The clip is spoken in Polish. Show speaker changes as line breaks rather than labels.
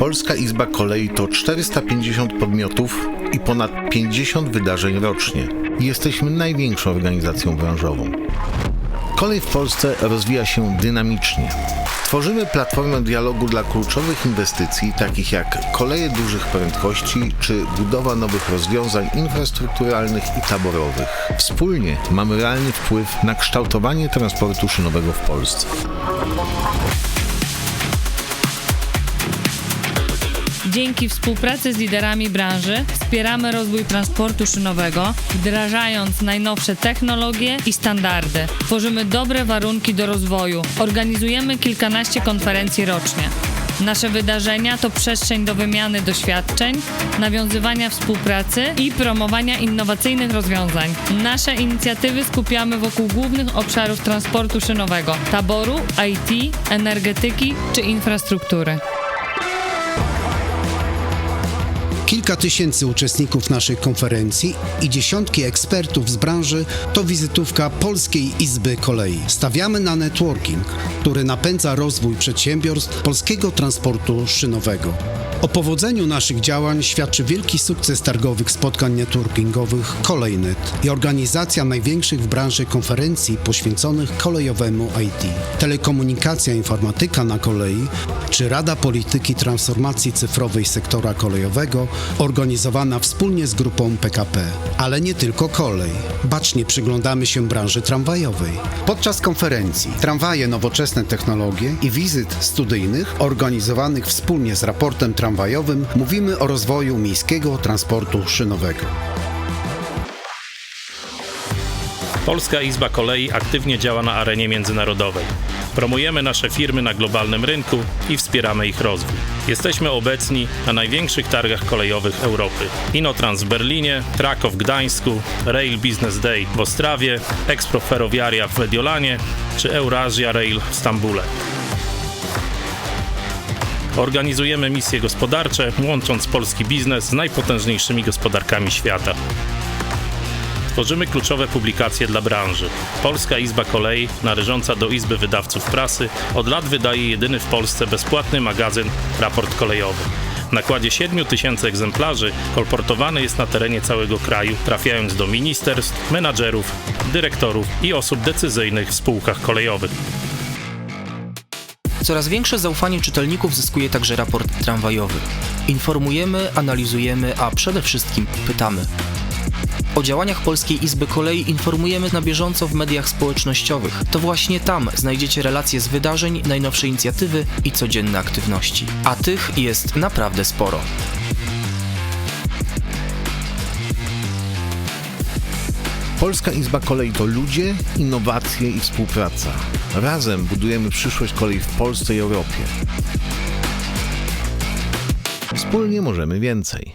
Polska Izba Kolei to 450 podmiotów i ponad 50 wydarzeń rocznie. Jesteśmy największą organizacją branżową. Kolej w Polsce rozwija się dynamicznie. Tworzymy platformę dialogu dla kluczowych inwestycji, takich jak koleje dużych prędkości czy budowa nowych rozwiązań infrastrukturalnych i taborowych. Wspólnie mamy realny wpływ na kształtowanie transportu szynowego w Polsce.
Dzięki współpracy z liderami branży wspieramy rozwój transportu szynowego, wdrażając najnowsze technologie i standardy. Tworzymy dobre warunki do rozwoju. Organizujemy kilkanaście konferencji rocznie. Nasze wydarzenia to przestrzeń do wymiany doświadczeń, nawiązywania współpracy i promowania innowacyjnych rozwiązań. Nasze inicjatywy skupiamy wokół głównych obszarów transportu szynowego: taboru, IT, energetyki czy infrastruktury.
Kilka tysięcy uczestników naszych konferencji i dziesiątki ekspertów z branży to wizytówka Polskiej Izby Kolei. Stawiamy na networking, który napędza rozwój przedsiębiorstw polskiego transportu szynowego. O powodzeniu naszych działań świadczy wielki sukces targowych spotkań networkingowych Kolejnet i organizacja największych w branży konferencji poświęconych kolejowemu IT. Telekomunikacja informatyka na kolei czy Rada Polityki Transformacji Cyfrowej Sektora Kolejowego organizowana wspólnie z grupą PKP. Ale nie tylko kolej. Bacznie przyglądamy się branży tramwajowej. Podczas konferencji Tramwaje Nowoczesne Technologie i wizyt studyjnych organizowanych wspólnie z raportem tramwajowym mówimy o rozwoju miejskiego transportu szynowego.
Polska Izba Kolei aktywnie działa na arenie międzynarodowej. Promujemy nasze firmy na globalnym rynku i wspieramy ich rozwój. Jesteśmy obecni na największych targach kolejowych Europy. Inotrans w Berlinie, Krakow w Gdańsku, Rail Business Day w Ostrawie, Expo Ferroviaria w Mediolanie czy Eurasia Rail w Stambule. Organizujemy misje gospodarcze, łącząc polski biznes z najpotężniejszymi gospodarkami świata. Tworzymy kluczowe publikacje dla branży. Polska Izba Kolei, należąca do Izby Wydawców Prasy, od lat wydaje jedyny w Polsce bezpłatny magazyn Raport Kolejowy. W nakładzie 7 tysięcy egzemplarzy kolportowany jest na terenie całego kraju, trafiając do ministerstw, menadżerów, dyrektorów i osób decyzyjnych w spółkach kolejowych.
Coraz większe zaufanie czytelników zyskuje także raport tramwajowy. Informujemy, analizujemy, a przede wszystkim pytamy. O działaniach Polskiej Izby Kolei informujemy na bieżąco w mediach społecznościowych. To właśnie tam znajdziecie relacje z wydarzeń, najnowsze inicjatywy i codzienne aktywności. A tych jest naprawdę sporo.
Polska Izba Kolei to ludzie, innowacje i współpraca. Razem budujemy przyszłość kolei w Polsce i Europie. Wspólnie możemy więcej.